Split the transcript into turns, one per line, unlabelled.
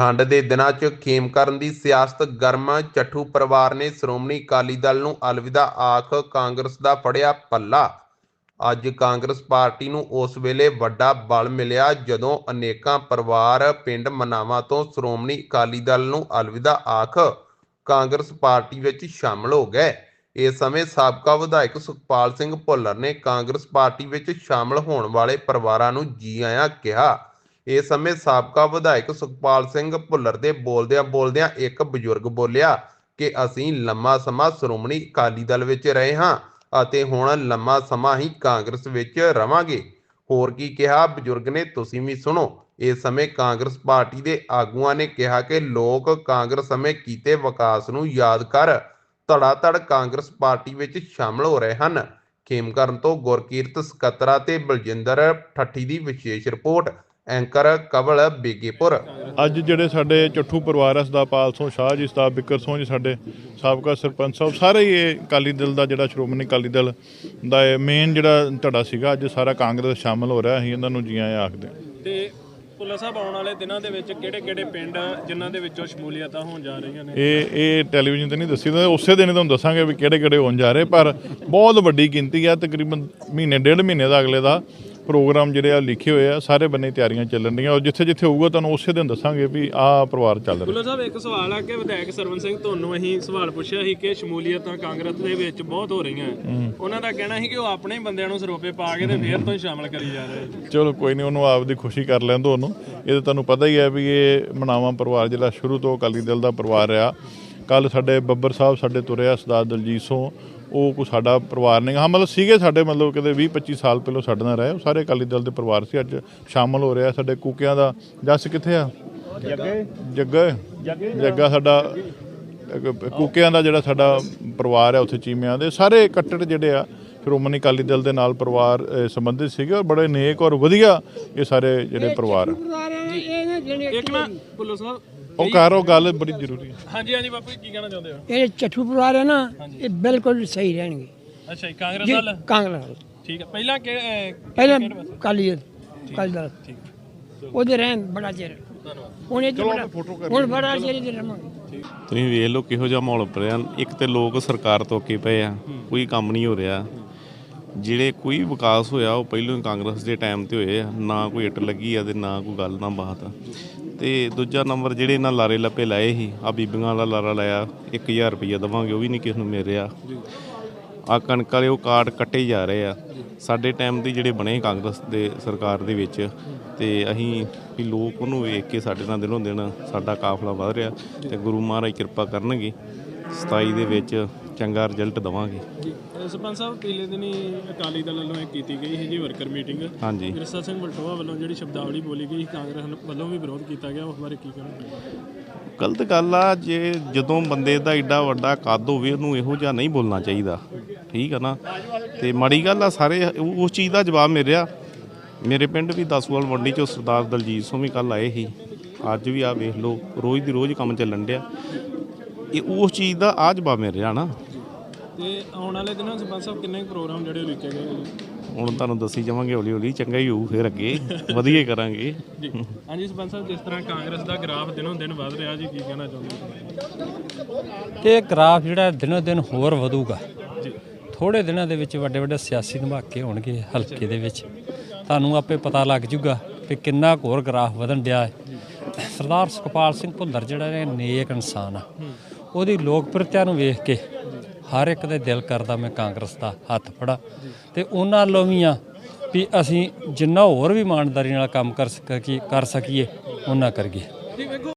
ਠੰਡ ਦੇ ਦਿਨਾਂ 'ਚ ਖੇਮ ਕਰਨ ਦੀ ਸਿਆਸਤ ਗਰਮ ਚੱਠੂ ਪਰਿਵਾਰ ਨੇ ਸ਼੍ਰੋਮਣੀ ਅਕਾਲੀ ਦਲ ਨੂੰ ਅਲਵਿਦਾ ਆਖ ਕਾਂਗਰਸ ਦਾ ਫੜਿਆ ਪੱਲਾ। ਅੱਜ ਕਾਂਗਰਸ ਪਾਰਟੀ ਨੂੰ ਉਸ ਵੇਲੇ ਵੱਡਾ ਬਲ ਮਿਲਿਆ ਜਦੋਂ ਅਨੇਕਾਂ ਪਰਿਵਾਰ ਪਿੰਡ ਮਨਾਵਾ ਤੋਂ ਸ਼੍ਰੋਮਣੀ ਅਕਾਲੀ ਦਲ ਨੂੰ ਅਲਵਿਦਾ ਆਖ ਕਾਂਗਰਸ ਪਾਰਟੀ ਵਿੱਚ ਸ਼ਾਮਲ ਹੋ ਗਏ। ਇਸ ਸਮੇਂ ਸਾਬਕਾ ਵਿਧਾਇਕ ਸੁਖਪਾਲ ਸਿੰਘ ਭੁੱਲਰ ਨੇ ਕਾਂਗਰਸ ਪਾਰਟੀ ਵਿੱਚ ਸ਼ਾਮਲ ਹੋਣ ਵਾਲੇ ਪਰਿਵਾਰਾਂ ਨੂੰ ਜੀ ਆਇਆਂ ਕਿਹਾ। ਇਸ ਸਮੇਂ ਸਾਬਕਾ ਵਿਧਾਇਕ ਸੁਖਪਾਲ ਸਿੰਘ ਭੁੱਲਰ ਦੇ ਬੋਲਦਿਆਂ ਬੋਲਦਿਆਂ ਇੱਕ ਬਜ਼ੁਰਗ ਬੋਲਿਆ ਕਿ ਅਸੀਂ ਲੰਮਾ ਸਮਾਂ ਸ਼੍ਰੋਮਣੀ ਅਕਾਲੀ ਦਲ ਵਿੱਚ ਰਹੇ ਹਾਂ ਅਤੇ ਹੁਣ ਲੰਮਾ ਸਮਾਂ ਹੀ ਕਾਂਗਰਸ ਵਿੱਚ ਰਵਾਂਗੇ। ਹੋਰ ਕੀ ਕਿਹਾ? ਬਜ਼ੁਰਗ ਨੇ, ਤੁਸੀਂ ਵੀ ਸੁਣੋ। ਇਸ ਸਮੇਂ ਕਾਂਗਰਸ ਪਾਰਟੀ ਦੇ ਆਗੂਆਂ ਨੇ ਕਿਹਾ ਕਿ ਲੋਕ ਕਾਂਗਰਸ ਸਮੇਂ ਕੀਤੇ ਵਿਕਾਸ ਨੂੰ ਯਾਦ ਕਰ ਧੜਾ ਧੜ ਕਾਂਗਰਸ ਪਾਰਟੀ ਵਿੱਚ ਸ਼ਾਮਲ ਹੋ ਰਹੇ ਹਨ। ਖੇਮਕਰਨ ਤੋਂ ਗੁਰਕੀਰਤ ਸਕੱਤਰਾ ਤੇ ਬਲਜਿੰਦਰ ਠੱਠੀ ਦੀ ਵਿਸ਼ੇਸ਼ ਰਿਪੋਰਟ। ਐਂਕਰ ਕਵਲ ਬੇਗੇਪੁਰ।
ਅੱਜ ਜਿਹੜੇ ਸਾਡੇ ਚੱਠੂ ਪਰਿਵਾਰ ਹੈ ਸਦਾਪਾਲ ਸਿੰਘ ਸ਼ਾਹ ਜੀ ਸਤਾਬ ਬਿੱਕਰ ਸਿੰਘ ਜੀ ਸਾਡੇ ਸਾਬਕਾ ਸਰਪੰਚ ਸਾਹਿਬ ਸਾਰੇ ਹੀ ਇਹ ਅਕਾਲੀ ਦਲ ਦਾ ਜਿਹੜਾ ਸ਼੍ਰੋਮਣੀ ਅਕਾਲੀ ਦਲ ਦਾ ਮੇਨ ਜਿਹੜਾ ਧੜਾ ਸੀਗਾ ਅੱਜ ਸਾਰਾ ਕਾਂਗਰਸ ਸ਼ਾਮਲ ਹੋ ਰਿਹਾ ਅਸੀਂ ਇਹਨਾਂ ਨੂੰ ਜੀ ਆਇਆਂ ਆਖਦੇ।
ਤੇ ਭੁੱਲਰ ਸਾਹਿਬ ਆਉਣ ਵਾਲੇ ਦਿਨਾਂ ਦੇ ਵਿੱਚ ਕਿਹੜੇ ਕਿਹੜੇ ਪਿੰਡ ਜਿਨ੍ਹਾਂ ਦੇ ਵਿੱਚੋਂ ਸ਼ਮੂਲੀਅਤਾਂ ਹੋਣ ਜਾ ਰਹੀਆਂ ਨੇ?
ਇਹ ਇਹ ਟੈਲੀਵਿਜ਼ਨ ਤੇ ਨਹੀਂ ਦੱਸੀ ਤਾਂ ਉਸੇ ਦਿਨ ਤੁਹਾਨੂੰ ਦੱਸਾਂਗੇ ਵੀ ਕਿਹੜੇ ਕਿਹੜੇ ਹੋਣ ਜਾ ਰਹੇ ਪਰ ਬਹੁਤ ਵੱਡੀ ਗਿਣਤੀ ਆ ਤਕਰੀਬਨ ਮਹੀਨੇ ਡੇਢ ਮਹੀਨੇ ਦਾ ਅਗਲੇ ਦਾ। ਪ੍ਰੋਗਰਾਮ ਜਿਹੜੇ ਆ ਲਿਖੇ ਹੋਏ ਆ ਸਾਰੇ ਬੰਨੇ ਤਿਆਰੀਆਂ ਚੱਲਣ ਡੀਆਂ ਔਰ ਜਿੱਥੇ ਜਿੱਥੇ ਹੋਊਗਾ ਤੁਹਾਨੂੰ ਉਸੇ ਦਿਨ ਦੱਸਾਂਗੇ ਵੀ ਆਹ ਪਰਿਵਾਰ ਚੱਲ ਰਿਹਾ।
ਭੁੱਲਰ ਸਾਹਿਬ ਇੱਕ ਸਵਾਲ ਆ ਕਿ ਵਿਧਾਇਕ ਸਰਵਨ ਸਿੰਘ ਤੁਹਾਨੂੰ ਅਸੀਂ ਸਵਾਲ ਪੁੱਛਿਆ ਸੀ ਕਿ ਸ਼ਮੂਲੀਅਤਾਂ ਕਾਂਗਰਸ ਦੇ ਵਿੱਚ ਬਹੁਤ ਹੋ ਰਹੀਆਂ। ਉਹਨਾਂ ਦਾ ਕਹਿਣਾ ਸੀ ਕਿ ਉਹ ਆਪਣੇ ਹੀ ਬੰਦਿਆਂ ਨੂੰ ਸਰੋਪੇ ਪਾ ਕੇ ਤੇ ਫੇਰ ਤੋਂ ਹੀ ਸ਼ਾਮਲ ਕਰੀ ਜਾ ਰਹੇ
ਚਲੋ ਕੋਈ ਨਹੀਂ ਉਹਨੂੰ ਆਪਦੀ ਖੁਸ਼ੀ ਕਰ ਲੈਣ ਦਿਓ ਉਹਨੂੰ। ਇਹ ਤਾਂ ਤੁਹਾਨੂੰ ਪਤਾ ਹੀ ਹੈ ਵੀ ਇਹ ਮਨਾਵਾ ਪਰਿਵਾਰ ਜਿਹੜਾ ਸ਼ੁਰੂ ਤੋਂ ਅਕਾਲੀ ਦਲ ਦਾ ਪਰਿਵਾਰ ਰਿਹਾ ਕੱਲ ਸਾਡੇ ਬੱਬਰ ਸਾਹਿਬ ਸਾਡੇ ਤੁਰਿਆ ਸਰਦਾਰ ਦਲਜੀਤ ਸਿੰਘ ਉਹ ਕੋ ਸਾਡਾ ਪਰਿਵਾਰ ਨਹੀਂ ਹਾਂ ਮਤਲਬ ਸੀਗੇ ਸਾਡੇ ਮਤਲਬ ਕਿਤੇ 20 25 ਸਾਲ ਪਹਿਲਾਂ ਸਾਡੇ ਨਾਲ ਰਹੇ ਉਹ ਸਾਰੇ ਅਕਾਲੀ ਦਲ ਦੇ ਪਰਿਵਾਰ ਸੀ ਅੱਜ ਸ਼ਾਮਲ ਹੋ ਰਿਹਾ ਸਾਡੇ ਕੂਕਿਆਂ ਦਾ। ਜੱਸ ਕਿੱਥੇ ਆ? ਜੱਗਾ। ਜੱਗਾ। ਜੱਗਾ ਸਾਡਾ ਕੂਕਿਆਂ ਦਾ ਜਿਹੜਾ ਸਾਡਾ ਪਰਿਵਾਰ ਹੈ ਉੱਥੇ ਚੀਮਿਆਂ ਦੇ। ਸਾਰੇ ਕੱਟੜ ਜਿਹੜੇ ਆ ਸ਼੍ਰੋਮਣੀ ਅਕਾਲੀ ਦਲ ਦੇ ਨਾਲ ਪਰਿਵਾਰ ਸੰਬੰਧਿਤ ਸੀਗੇ ਔਰ ਬੜੇ ਨੇਕ ਔਰ ਵਧੀਆ ਇਹ ਸਾਰੇ ਜਿਹੜੇ ਪਰਿਵਾਰ ਆ।
ਇੱਕ ਨਾ ਭੁੱਲਰ ਸਾਹਿਬ
ਉਹ ਕਰ ਉਹ ਗੱਲ ਬੜੀ ਜ਼ਰੂਰੀ ਹੈ।
ਹਾਂਜੀ ਹਾਂਜੀ ਬਾਪੂ ਜੀ ਕੀ ਕਹਿਣਾ ਚਾਹੁੰਦੇ ਹੋ?
ਇਹ ਚੱਠੂ ਪਰਿਵਾਰ ਹੈ ਨਾ ਇਹ ਬਿਲਕੁਲ ਸਹੀ ਰਹਿਣਗੇ।
ਅੱਛਾ ਜੀ ਕਾਂਗਰਸ ਦਲ?
ਕਾਂਗਰਸ
ਠੀਕ ਹੈ ਪਹਿਲਾਂ ਕਿ ਅਹ,
ਪਹਿਲਾਂ ਕਾਲੀ ਕਾਲੀ ਦਲ। ਉਹਦੇ ਰਹਿਣ ਬੜਾ ਚਿਰ। ਹੁਣ ਇਹ ਹੁਣ ਬੜਾ ਚਿਰ ਇਹਦੇ ਰਵਾਂਗੇ।
ਤੁਸੀਂ ਵੇਖ ਲਓ ਕਿਹੋ ਜਿਹਾ ਮਾਹੌਲ ਪਿਆ ਇੱਕ ਤੇ ਲੋਕ ਸਰਕਾਰ ਤੋਂ ਅੱਕੇ ਪਏ ਆ ਕੋਈ ਕੰਮ ਨਹੀਂ ਹੋ ਰਿਹਾ। ਜਿਹੜੇ ਕੋਈ ਵਿਕਾਸ ਹੋਇਆ, ਉਹ ਪਹਿਲਾਂ ਹੀ ਕਾਂਗਰਸ ਦੇ ਟਾਈਮ ਤੇ ਹੋਏ ਆ। ਨਾ ਕੋਈ ਇੱਟ ਲੱਗੀ ਆ ਤੇ ਨਾ ਕੋਈ ਗੱਲ, ਨਾ ਬਾਤ। ਆ ਤੇ ਦੂਜਾ ਨੰਬਰ ਜਿਹੜੇ ਇਹਨਾਂ ਲਾਰੇ ਲੱਪੇ ਲਾਏ ਸੀ ਆ ਬੀਬੀਆਂ ਵਾਲਾ ਲਾਰਾ ਲਾਇਆ 1000 ਰੁਪਈਆ ਦਵਾਂਗੇ, ਉਹ ਵੀ ਨਹੀਂ ਕਿਸ ਨੂੰ ਮਿਲ ਰਿਹਾ ਆ ਕਣਕ ਵਾਲੇ ਉਹ ਕਾਰਡ ਕੱਟੇ ਜਾ ਰਹੇ ਆ। ਸਾਡੇ ਟਾਈਮ ਦੇ ਜਿਹੜੇ ਬਣੇ ਕਾਂਗਰਸ ਦੇ ਸਰਕਾਰ ਦੇ ਵਿੱਚ, ਤੇ ਅਸੀਂ ਵੀ ਲੋਕ ਉਹਨੂੰ ਵੇਖ ਕੇ ਸਾਡੇ ਨਾਲ ਦਿਨੋਂ ਦਿਨ ਸਾਡਾ ਕਾਫਲਾ ਵਧ ਰਿਹਾ, ਤੇ ਗੁਰੂ ਮਹਾਰਾਜ ਕਿਰਪਾ ਕਰਨਗੇ। 27 ਦੇ ਵਿੱਚ ਚੰਗਾ ਰਿਜ਼ਲਟ ਦਵਾਂਗੇ।
ਸਰਪੰਚ ਸਾਹਿਬ ਪਿਛਲੇ ਦਿਨੀ ਅਕਾਲੀ ਦਲ ਵੱਲੋਂ ਇਹ ਕੀਤੀ ਗਈ ਸੀ ਜੀ ਵਰਕਰ ਮੀਟਿੰਗ।
ਹਾਂਜੀ।
ਵਿਰਸਾ ਸਿੰਘ ਵਲਟੋਆ ਵੱਲੋਂ ਜਿਹੜੀ ਸ਼ਬਦਾਵਲੀ ਬੋਲੀ ਗਈ ਕਾਂਗਰਸ ਵੱਲੋਂ ਵੀ ਵਿਰੋਧ ਕੀਤਾ ਗਿਆ ਉਸ ਬਾਰੇ ਕੀ ਕਹਿਣਾ
ਗਲਤ ਗੱਲ ਆ ਜੇ ਜਦੋਂ ਬੰਦੇ ਦਾ ਏਡਾ ਵੱਡਾ ਕੱਦ ਹੋਵੇ ਉਹਨੂੰ ਇਹੋ ਜਿਹਾ ਨਹੀਂ ਬੋਲਣਾ ਚਾਹੀਦਾ। ਠੀਕ ਆ ਨਾ? ਤੇ ਮਾੜੀ ਗੱਲ ਆ ਸਾਰੇ ਉਸ ਚੀਜ਼ ਦਾ ਜਵਾਬ ਮਿਲ ਰਿਹਾ। ਮੇਰੇ ਪਿੰਡ ਵੀ ਦਸਵਾਲ ਮੰਡੀ ਚੋਂ ਸਰਦਾਰ ਦਲਜੀਤ ਸਿੰਘ ਵੀ ਕੱਲ ਆਏ ਸੀ। ਅੱਜ ਵੀ ਆ ਵੇਖ ਲਓ ਰੋਜ਼ ਦੀ ਰੋਜ਼ ਕੰਮ ਚੱਲਣ ਡਿਆ। ਇਹ ਉਸ ਚੀਜ਼ ਦਾ ਆ ਜਵਾਬ ਮਿਲ ਰਿਹਾ ਨਾ।
ਤੇ ਆਉਣ ਵਾਲੇ ਦਿਨਾਂ ਸਰਪੰਚ ਸਾਹਿਬ ਕਿੰਨੇ ਪ੍ਰੋਗਰਾਮ ਜਿਹੜੇ ਲਿਖੇ ਗਏ
ਹੁਣ ਤੁਹਾਨੂੰ ਦੱਸੀ ਜਾਵਾਂਗੇ ਹੌਲੀ ਹੌਲੀ ਚੰਗਾ ਹੀ ਹੋਊ ਫਿਰ ਅੱਗੇ ਵਧੀਆ ਕਰਾਂਗੇ।
ਜੀ। ਹਾਂਜੀ ਸਰਪੰਚ ਸਾਹਿਬ ਜਿਸ ਤਰ੍ਹਾਂ ਕਾਂਗਰਸ ਦਾ ਗ੍ਰਾਫ ਦਿਨੋਂ ਦਿਨ ਵੱਧ ਰਿਹਾ ਜੀ ਕੀ ਕਹਿਣਾ ਚਾਹੁੰਦੇ
ਤੇ ਗ੍ਰਾਫ ਜਿਹੜਾ ਦਿਨੋ ਦਿਨ ਹੋਰ ਵਧੂਗਾ। ਥੋੜੇ ਦਿਨਾਂ ਦੇ ਵਿੱਚ ਵੱਡੇ ਵੱਡੇ ਸਿਆਸੀ ਧਮਾਕੇ ਹੋਣਗੇ ਹਲਕੇ ਦੇ ਵਿੱਚ। ਤੁਹਾਨੂੰ ਆਪੇ ਪਤਾ ਲੱਗ ਜੂਗਾ ਕਿ ਕਿੰਨਾ ਕੁ ਹੋਰ ਗ੍ਰਾਫ ਵਧਣ ਡਿਆ ਹੈ। ਸਰਦਾਰ ਸੁਖਪਾਲ ਸਿੰਘ ਭੁੱਲਰ ਜਿਹੜਾ ਇਹ ਨੇਕ ਇਨਸਾਨ ਆ। ਉਹਦੀ ਲੋਕਪ੍ਰਿਅਤਾ ਨੂੰ ਵੇਖ ਕੇ ਹਰ ਇੱਕ ਦੇ ਦਿਲ ਕਰਦਾ ਮੈਂ ਕਾਂਗਰਸ ਦਾ ਹੱਥ ਫੜਾ। ਤੇ ਉਹਨਾਂ ਵੱਲੋਂ ਵੀ ਆ ਵੀ ਅਸੀਂ ਜਿੰਨਾ ਹੋਰ ਵੀ ਇਮਾਨਦਾਰੀ ਨਾਲ ਕੰਮ ਕਰ ਸਕੀਏ ਕਰ ਸਕੀਏ ਉਹਨਾਂ ਕਰੀਏ।